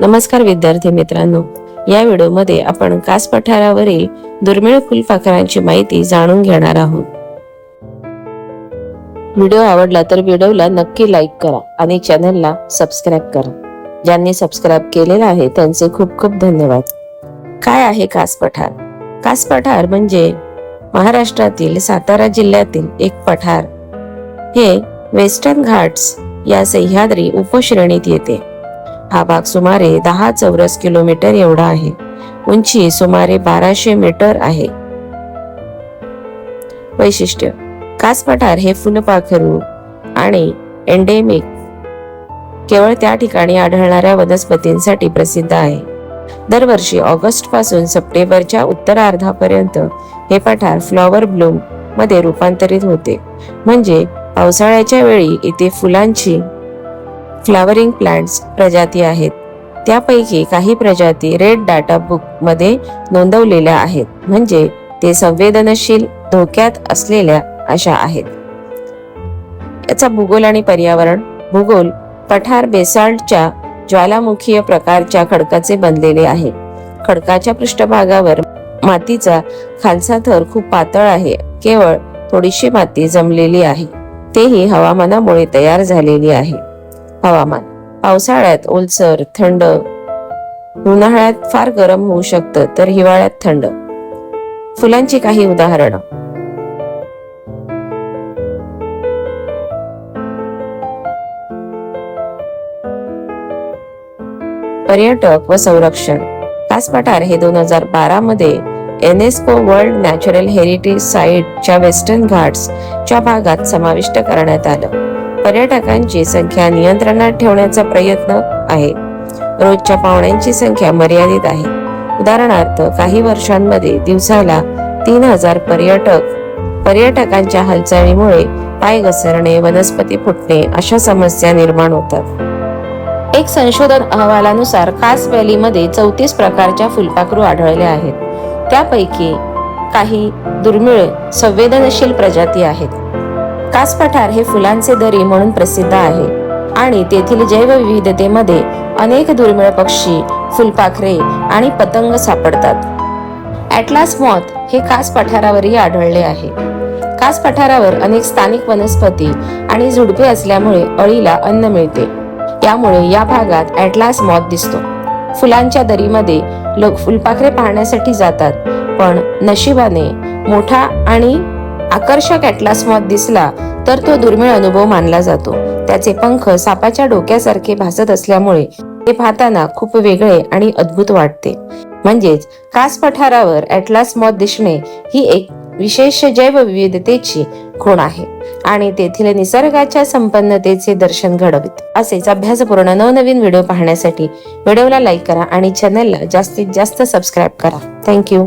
नमस्कार विद्यार्थी मित्रांनो. या व्हिडिओमध्ये आपण कास पठारावरील दुर्मिळ फुलपाखरांची माहिती जाणून घेणार आहोत. व्हिडिओ आवडला तर व्हिडिओला नक्की लाईक करा आणि चॅनलला सबस्क्राईब करा. ज्यांनी सबस्क्राईब केलेलं आहे त्यांचे खूप खूप धन्यवाद. काय आहे कास पठार? कास पठार म्हणजे महाराष्ट्रातील सातारा जिल्ह्यातील एक पठार. हे वेस्टर्न घाट्स या सह्याद्री उपश्रेणीत येते. हा भाग सुमारे दहा चौरस किलोमीटर एवढा आहे. उंची सुमारे बाराशे मीटर आहे. वैशिष्ट्य कास पठार हे फुलपाखरू आणि एंडेमिक केवळ त्या ठिकाणी आढळणाऱ्या वनस्पतींसाठी प्रसिद्ध आहे. दरवर्षी ऑगस्टपासून सप्टेंबरच्या उत्तरार्धापर्यंत हे पठार फ्लॉवर ब्लूममध्ये रूपांतरित होते. म्हणजे पावसाळ्याच्या वेळी इथे फुलांची फ्लावरिंग प्लांट्स प्रजाती आहेत. त्यापैकी काही प्रजाती रेड डाटा बुकमध्ये नोंदवलेल्या आहेत. म्हणजे ते संवेदनशील धोक्यात असलेल्या अशा आहेत. याचा भूगोल आणि पर्यावरण. भूगोल पठार बेसाल्टच्या ज्वालामुखीय प्रकारच्या खडकाचे बनलेले आहे. खडकाच्या पृष्ठभागावर मातीचा खालचा थर खूप पातळ आहे. केवळ थोडीशी माती जमलेली आहे. तेही हवामानामुळे तयार झालेली आहे. हवामान. पावसाळ्यात ओलसर थंड. उन्हाळ्यात फार गरम होऊ शकतं तर हिवाळ्यात थंड. फुलांची काही उदाहरणं. पर्यटक व संरक्षण. कास पठार हे दोन हजार बारा मध्ये एनेस्को वर्ल्ड नॅचरल हेरिटेज साईटच्या वेस्टर्न घाट्स च्या भागात समाविष्ट करण्यात आलं. पर्यटकांची संख्या नियंत्रणात ठेवण्याचा प्रयत्न आहे. रोजच्या पाहुण्यांची संख्या मर्यादित आहे. उदाहरणार्थ काही वर्षांमध्ये दिवसाला तीन हजार पर्यटक पर्यटकांच्या हालचालीमुळे पाय घसरणे वनस्पती फुटणे अशा समस्या निर्माण होतात. एक संशोधन अहवालानुसार कास व्हॅलीमध्ये चौतीस प्रकारच्या फुलपाखरू आढळल्या आहेत. त्यापैकी काही दुर्मिळ संवेदनशील प्रजाती आहेत. कास पठार हे फुलांचे दरी म्हणून प्रसिद्ध आहे. आणि तेथील जैवविविधतेमध्ये अनेक दुर्मिळ पक्षी फुलपाखरे आणि पतंग सापडतात. ॲटलास मॉथ हे कास पठारावरही आढळले आहे. कास पठारावर अनेक स्थानिक वनस्पती आणि झुडपे असल्यामुळे अळीला अन्न मिळते. त्यामुळे या भागात ॲटलास मॉथ दिसतो. फुलांच्या दरीमध्ये लोक फुलपाखरे पाहण्यासाठी जातात पण नशिबाने मोठा आणि आकर्षक ॲटलास मॉथ दिसला तर तो दुर्मिळ अनुभव मानला जातो. त्याचे पंख सापाच्या डोक्यासारखे भासत असल्यामुळे ते पाहताना खूप वेगळे आणि अद्भुत वाटते. म्हणजेच कास पठारावर ॲटलास मॉथ दिसणे ही एक विशेष जैवविविधतेची खूण आहे आणि तेथील निसर्गाच्या संपन्नतेचे दर्शन घडवित. असेच अभ्यासपूर्ण नवनवीन व्हिडिओ पाहण्यासाठी व्हिडिओला लाईक करा आणि चॅनलला जास्तीत जास्त सबस्क्राईब करा. थँक्यू